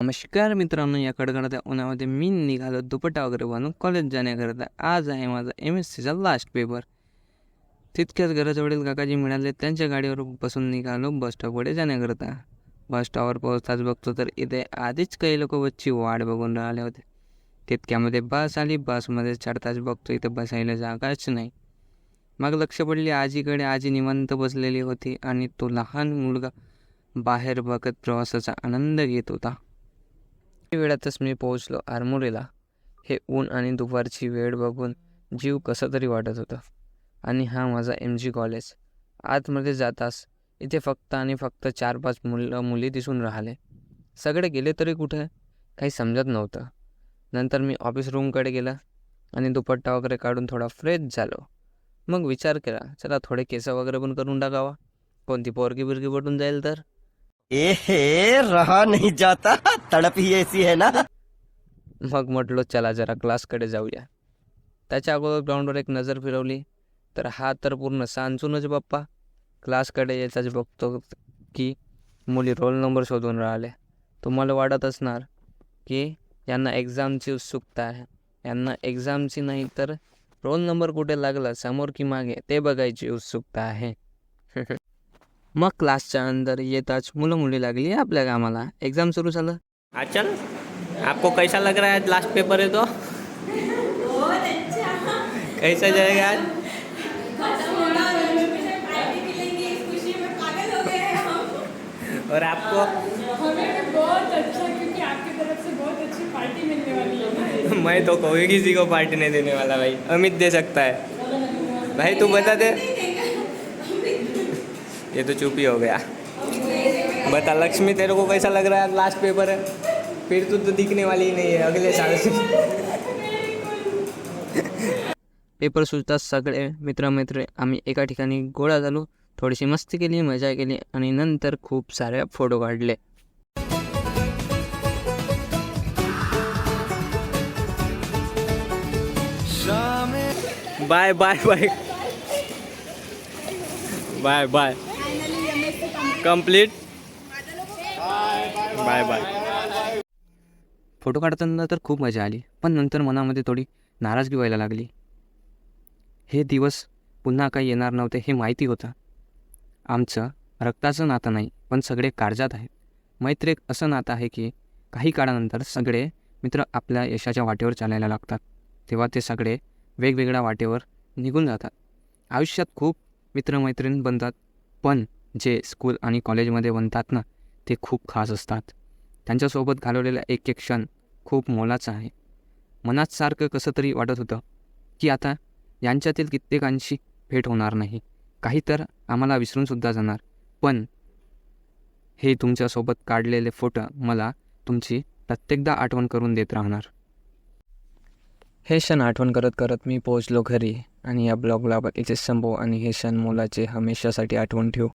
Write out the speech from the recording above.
नमस्कार मित्रांनो या कडकडाच्या उन्हामध्ये मी निघालो दुपट्टा वगैरे बांधून कॉलेज जाण्याकरता आज आहे माझा एम एस सीचा लास्ट पेपर तितक्याच घराजवळील काकाजी मिळाले त्यांच्या गाडीवर बसून निघालो बस स्टॉपकडे जाण्याकरता बस स्टॉपवर पोहोचताच बघतो तर इथे आधीच काही लोक बसची वाट बघून राहिले होते. तितक्यामध्ये बस आली बसमध्ये चढताच बघतो इथं बसायला जागाच नाही. मग लक्ष पडली आजीकडे आजी निवांत बसलेली होती आणि तो लहान मुलगा बाहेर बघत प्रवासाचा आनंद घेत होता. वेळातच मी पोहोचलो आरमोरीला हे ऊन आणि दुपारची वेळ बघून जीव कसं तरी वाटत होतं. आणि हा माझा एम जी कॉलेज. आतमध्ये जातास इथे फक्त आणि फक्त चार पाच मुलं मुली दिसून राहिले. सगळे गेले तरी कुठे? काही समजत नव्हतं. नंतर मी ऑफिस रूमकडे गेला आणि दुपट्टा वगैरे काढून थोडा फ्रेश झालो. मग विचार केला चला थोडे केस वगैरे पण करून टाकावा. कोणती पोरगी बिरगी पटून जाईल तर? एहे रहा नाही जाता। तड़प ही ऐसी है ना। मग म्हटलो चला जरा क्लासकडे जाऊया. त्याच्या अगोदर ग्राउंडवर एक नजर फिरवली. तर हा तर पूर्ण सांचूनच बाप्पा. क्लासकडे यायचाच बघतो की मुली रोल नंबर शोधून राहिले. तुम्हाला वाटत असणार की यांना एक्झामची उत्सुकता आहे. यांना एक्झामची नाही तर रोल नंबर कुठे लागला समोर की मागे ते बघायची उत्सुकता आहे. मग क्लासच्या अंदर येताच मुलं मुली लागली आपल्या कामाला. एक्झाम सुरू झालं. अच्छा आपको कैसा लग रहा है लास्ट पेपर है तो? कैसा जाएगा आज? और आपको? बहुत अच्छा क्योंकि आपकी तरफ से बहुत अच्छी पार्टी मिलने वाली है मैं तो कोई किसी को पार्टी नहीं देने वाला भाई। अमित दे सकता है। भाई तू बता दे। ये तो चुप ही हो गया। बता लक्ष्मी तेरे को कैसा लग रहा है? लास्ट पेपर है। फिर तू तो दिखने वाली ही नहीं है अगले साल से। पेपर सुटताच सगळे मित्रमित्र आम्ही एका ठिकाणी गोळा झालो. थोडीशी मस्ती केली मजा केली आणि नंतर खूप सारे फोटो काढले. Bye bye bye. Bye bye. Complete bye bye photo काढताना तर खूप मजा आली पण नंतर मनामध्ये थोडी नाराजगी व्हायला लागली. हे दिवस पुन्हा काही येणार नव्हते हे माहिती होतं. आमचं रक्ताचं नातं नाही पण सगळे काळजात आहेत. मैत्री एक असं नातं आहे की काही काळानंतर सगळे मित्र आपल्या यशाच्या वाटेवर चालायला लागतात. तेव्हा ते सगळे वेगवेगळ्या वाटेवर निघून जातात. आयुष्यात खूप मित्रमैत्रीण बनतात पण जे स्कूल आणि कॉलेजमध्ये बनतात ना ते खूप खास असतात. त्यांच्यासोबत घालवलेला एक एक क्षण खूप मोलाचा आहे. मनात सारखं कसं तरी वाटत होतं की आता यांच्यातील कित्येकांशी भेट होणार नाही. काही तर आम्हाला विसरूनसुद्धा जाणार. पण हे तुमच्यासोबत काढलेले फोटो मला तुमची प्रत्येकदा आठवण करून देत राहणार. हे क्षण आठवण करत करत मी पोहोचलो घरी आणि या ब्लॉगला बाकीचे संभव आणि हे क्षण मोलाचे हमेशासाठी आठवण ठेवू.